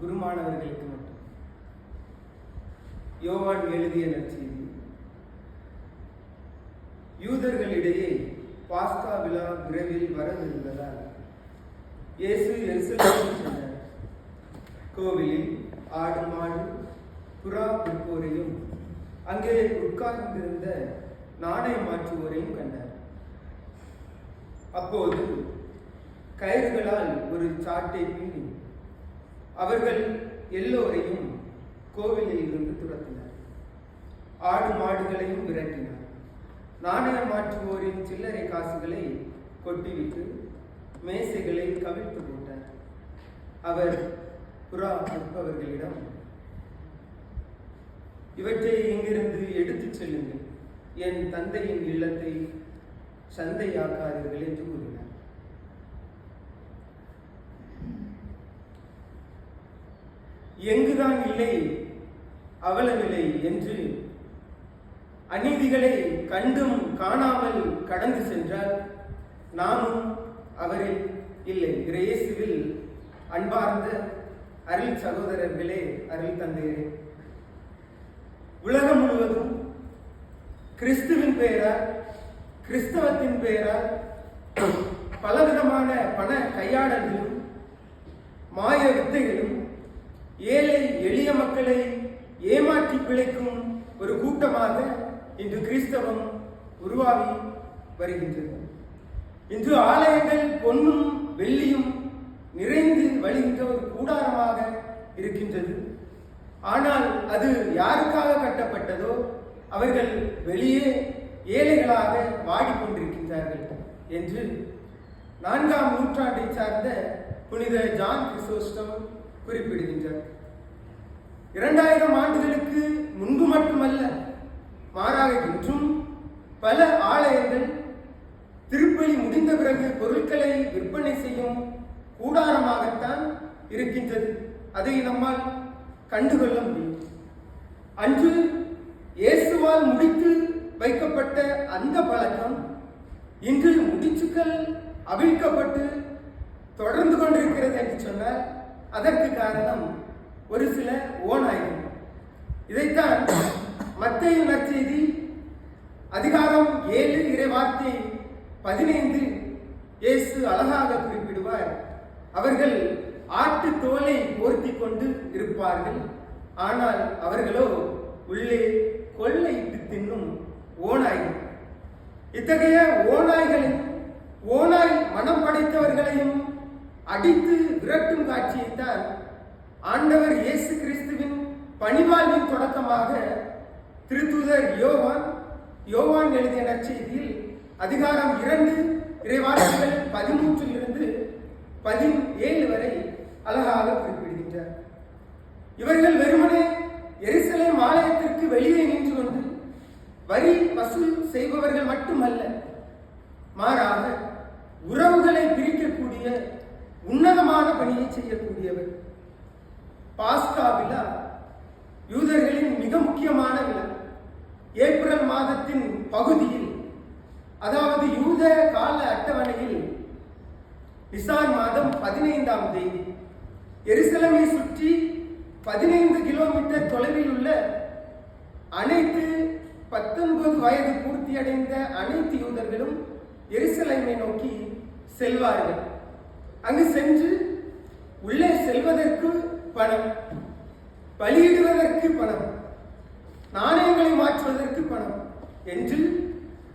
குருமானவர்களுக்கு மட்டும். யோவான் எழுதிய நற்செய்தி. யூதர்களிடையே பாஸ்கா விழா விரைவில் வரவிருந்ததால் இயேசு எருசலேமுக்கு சென்றார். கோவிலில் ஆடு மாடு புறா விற்போரையும் அங்கே உட்கார்ந்திருந்த நாணயம் மாற்றுவோரையும் கண்டார். அப்போது கயிறுகளால் ஒரு சாட்டை பின்னி அவர்கள் எல்லோரையும் கோவிலில் இருந்து துரத்தினார். ஆடு மாடுகளையும் விரட்டினார். நாணய மாற்றுவோரின் சில்லறை காசுகளை கொட்டிவிட்டு மேசைகளை கவிழ்த்து போட்டார் அவர் புறா விற்பவர்களிடம் இவற்றை இங்கிருந்து எடுத்துச் செல்லுங்கள். என் தந்தையின் இல்லத்தை சந்தையாக்காதீர்கள் என்று கூறினார் எங்குதான் இல்லை அவலமில்லை என்று அநீதிகளை கண்டும் காணாமல் கடந்து சென்றால் நாமும் அவரில் இல்லை. இயேசுவில் அன்பார்ந்த அருள் சகோதரர்களே அருள் தந்தையரே. உலகம் முழுவதும் கிறிஸ்துவின் பெயரால் கிறிஸ்தவத்தின் பெயரால் பலவிதமான பண கையாடல்களும் மாய வித்தைகளும் ஏழை எளிய மக்களை ஏமாற்றி பிழைக்கும் ஒரு கூட்டமாக இன்று கிறிஸ்தவம் உருவாகி வருகின்றது. இன்று ஆலயங்கள் பொன்னும் வெள்ளியும் நிறைந்து வழிகின்ற ஒரு கூடாரமாக இருக்கின்றது. ஆனால் அது யாருக்காக கட்டப்பட்டதோ அவர்கள் வெளியே ஏழைகளாக வாடிக்கொண்டிருக்கின்றார்கள் என்று நான்காம் நூற்றாண்டை சார்ந்த புனித ஜான் கிறிசோஸ்டம் குறிப்பிடுகின்றார். இரண்டாயிரம் ஆண்டுகளுக்கு முன்பு மட்டுமல்ல மாறாக இன்றும் பல ஆலயங்கள் திருப்பலி முடிந்த பிறகு பொருட்களை விற்பனை செய்யும் கூடாரமாகத்தான் இருக்கின்றது. அதை நம்மால் கண்டுகொள்ள முடியும். அன்று இயேசுவால் முடித்து வைக்கப்பட்ட அந்த பழக்கம் இன்று முடிச்சுக்கள் அவிழ்க்கப்பட்டு தொடர்ந்து கொண்டிருக்கிறது என்று சொன்னால் அதற்கு காரணம் ஒரு சில ஓநாய்கள் இதைத்தான் மத்திய நற்செய்தி அதிகாரம் ஏழு இறைவார்த்தை பதினைந்து இயேசு அழகாக குறிப்பிடுவார். அவர்கள் ஆட்டு தோலை போர்த்தி கொண்டு இருப்பார்கள். ஆனால் அவர்களோ உள்ளே கொள்ளையிட்டு தின்னும் ஓநாய்கள் இத்தகைய ஓநாய்களின் ஓநாய் மனம் படைத்தவர்களையும் அடித்து விரட்டும் காட்சியைத்தான் ஆண்டவர் இயேசு கிறிஸ்துவின் பணிவாழ்வின் தொடக்கமாக திருத்துதர் யோவான் யோவான் எழுதிய நற்செய்தியில் அதிகாரம் இரண்டு இறைவார்த்தைகள் பதிமூன்றில் இருந்து பதினேழு வரை அழகாக குறிப்பிடுகின்றார். இவர்கள் வெறுமனே எருசலேம் ஆலயத்திற்கு வெளியே நின்று கொண்டு வரி வசூல் செய்பவர்கள் மட்டுமல்ல மாறாக உறவுகளை பிரிக்கக்கூடிய உன்னதமான பணியை செய்யக்கூடியவர். பாஸ்கா விழா யூதர்களின் மிக முக்கியமான விழா ஏப்ரல் மாதத்தின் பகுதியில் அதாவது யூத கால அட்டவணையில் நிசான் மாதம் பதினைந்தாம் தேதி எருசலமை சுற்றி பதினைந்து கிலோமீட்டர் தொலைவில் உள்ள அனைத்து பத்தொன்பது வயது பூர்த்தியடைந்த அனைத்து யூதர்களும் எருசலேமை நோக்கி செல்வார்கள். அங்கு சென்று உள்ளே செல்வதற்கு பணம் பலியிடுவதற்கு பணம் நாணயங்களை மாற்றுவதற்கு பணம் என்று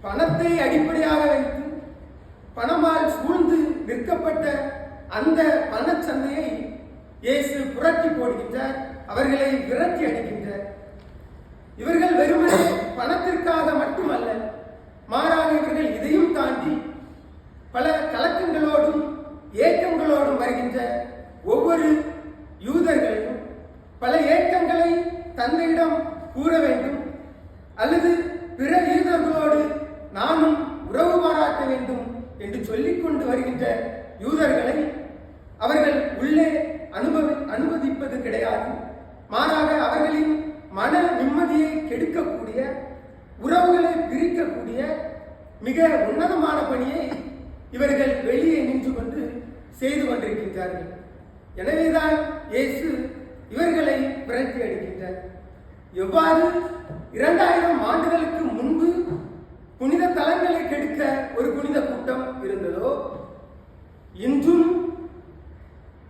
பணத்தை அடிப்படையாக வைத்து பணமால் சூழ்ந்து விற்கப்பட்ட அந்த பணச்சந்தையை இயேசு புரட்டி போடுகின்றார் அவர்களை விரட்டி அடிக்கின்றார். இவர்கள் வெறுமனே பணத்திற்காக மட்டுமல்ல மாறாக இவர்கள் இதையும் தாண்டி பல கலக்கங்களோடும் ஏக்கங்களோடும் வருகின்ற ஒவ்வொரு யூதர்களும் பல ஏக்கங்களை தந்தையிடம் கூற வேண்டும். அல்லது பிற யூதர்களோடு நானும் உறவு பாராட்ட வேண்டும் என்று சொல்லிக் கொண்டு வருகின்ற யூதர்களை அவர்கள் உள்ளே அனுபவி அனுமதிப்பது கிடையாது. மாறாக அவர்களின் மன நிம்மதியை கெடுக்கக்கூடிய உறவுகளை பிரிக்கக்கூடிய மிக உன்னதமான பணியை இவர்கள் வெளியே நின்று கொண்டு செய்து கொண்டிருக்கின்றார்கள். எனவேதான் இயேசு இவர்களை விரட்டி அடிக்கின்றார். எவ்வாறு இரண்டாயிரம் ஆண்டுகளுக்கு முன்பு புனித தலங்களை கெடுக்க ஒரு புனித கூட்டம் இருந்ததோ இன்றும்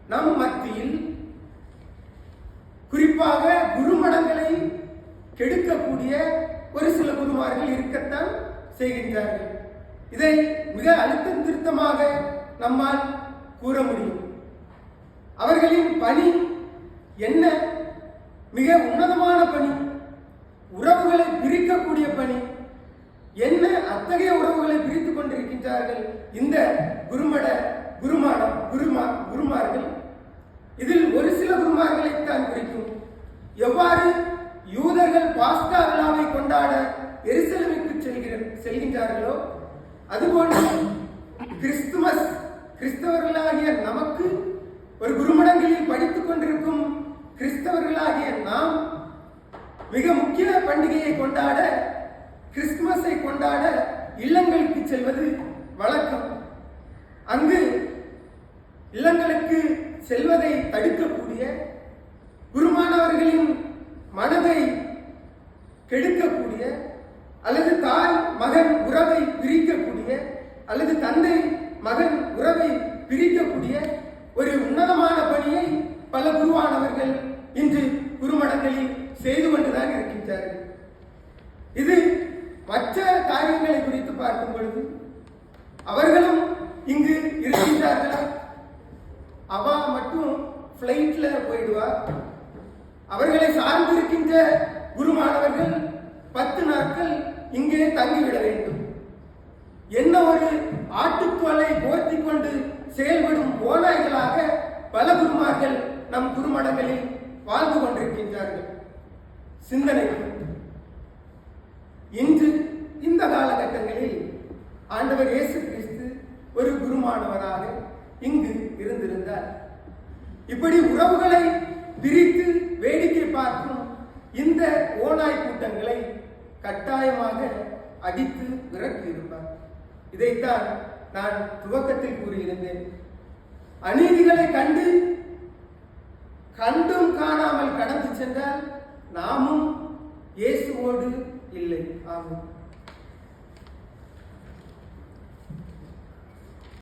நம் மத்தியில் குறிப்பாக குருமடங்களை கெடுக்கக்கூடிய ஒரு சில குருமார்கள் இருக்கத்தான் செய்கின்றார்கள். இதை மிக அழுத்தம் திருத்தமாக நம்மால் கூற முடியும். அவர்களின் பணி என்ன? மிக உன்னதமான பணி. உறவுகளை பிரிக்கக்கூடிய பணி. என்ன அத்தகைய உறவுகளை பிரித்துக் கொண்டிருக்கின்றார்கள் இந்த குருமட குருமாடம் குருமா குருமார்கள்? இதில் ஒரு சில குருமார்களை தான் குறிக்கும். எவ்வாறு யூதர்கள் பாஸ்கா விழாவை கொண்டாட எருசலேமுக்கு செல்கிற செல்கின்றார்களோ? அதுபோன்று கிறிஸ்துமஸ் கிறிஸ்தவர்களாகிய நமக்கு ஒரு குருமடங்களில் படித்துக் கொண்டிருக்கும் கிறிஸ்தவர்களாக மிக முக்கிய பண்டிகையை கொண்டாட கிறிஸ்துமஸை கொண்டாட இல்லங்களுக்கு செல்வது வழக்கம். அங்கு இல்லங்களுக்கு செல்வதை தடுக்கக்கூடிய குருமானவர்களின் மனதை கெடுக்கக்கூடிய அல்லது தாய் மகன் உறவை பிரிக்கக்கூடிய அல்லது தந்தை மகன் உறவை பிரிக்கக்கூடிய ஒரு உன்னதமான பணியை பல குருவானவர்கள் இன்று குருமடங்களில் செய்து கொண்டுதான் இருக்கின்றார்கள். இது மற்ற காரியங்களை குறித்து பார்க்கும் பொழுது அவர்களும் இங்கு இருக்கின்றார்களா? அவா மட்டும் பிளைட்ல போயிடுவா? அவர்களை சார்ந்து இருக்கின்ற குருமானவர்கள் பத்து நாட்கள் இங்கே தங்கிவிட வேண்டும். என்ன ஒரு ஆட்டுத்தோலை போர்த்தி கொண்டு செயல்படும் ஓநாய்களாக பல குருமார்கள் நம் குருமடங்களில் வாழ்ந்து கொண்டிருக்கின்றார்கள். சிந்தனைக்கு இன்று இந்த காலகட்டங்களில் ஆண்டவர் இயேசு கிறிஸ்து ஒரு குருமானவராக இங்கு இருந்திருந்தார். இப்படி உறவுகளை பிரித்து வேடிக்கை பார்க்கும் இந்த ஓநாய் கூட்டங்களை கட்டாயமாக அடித்து விரட்டி இருப்பார் இதைத்தான் நான் துவக்கத்தில் கூறியிருந்தேன். அநீதிகளை கண்டு கண்டும் காணாமல் கடந்து சென்றால் நாமும் இயேசுவோடு இல்லை. ஆகும்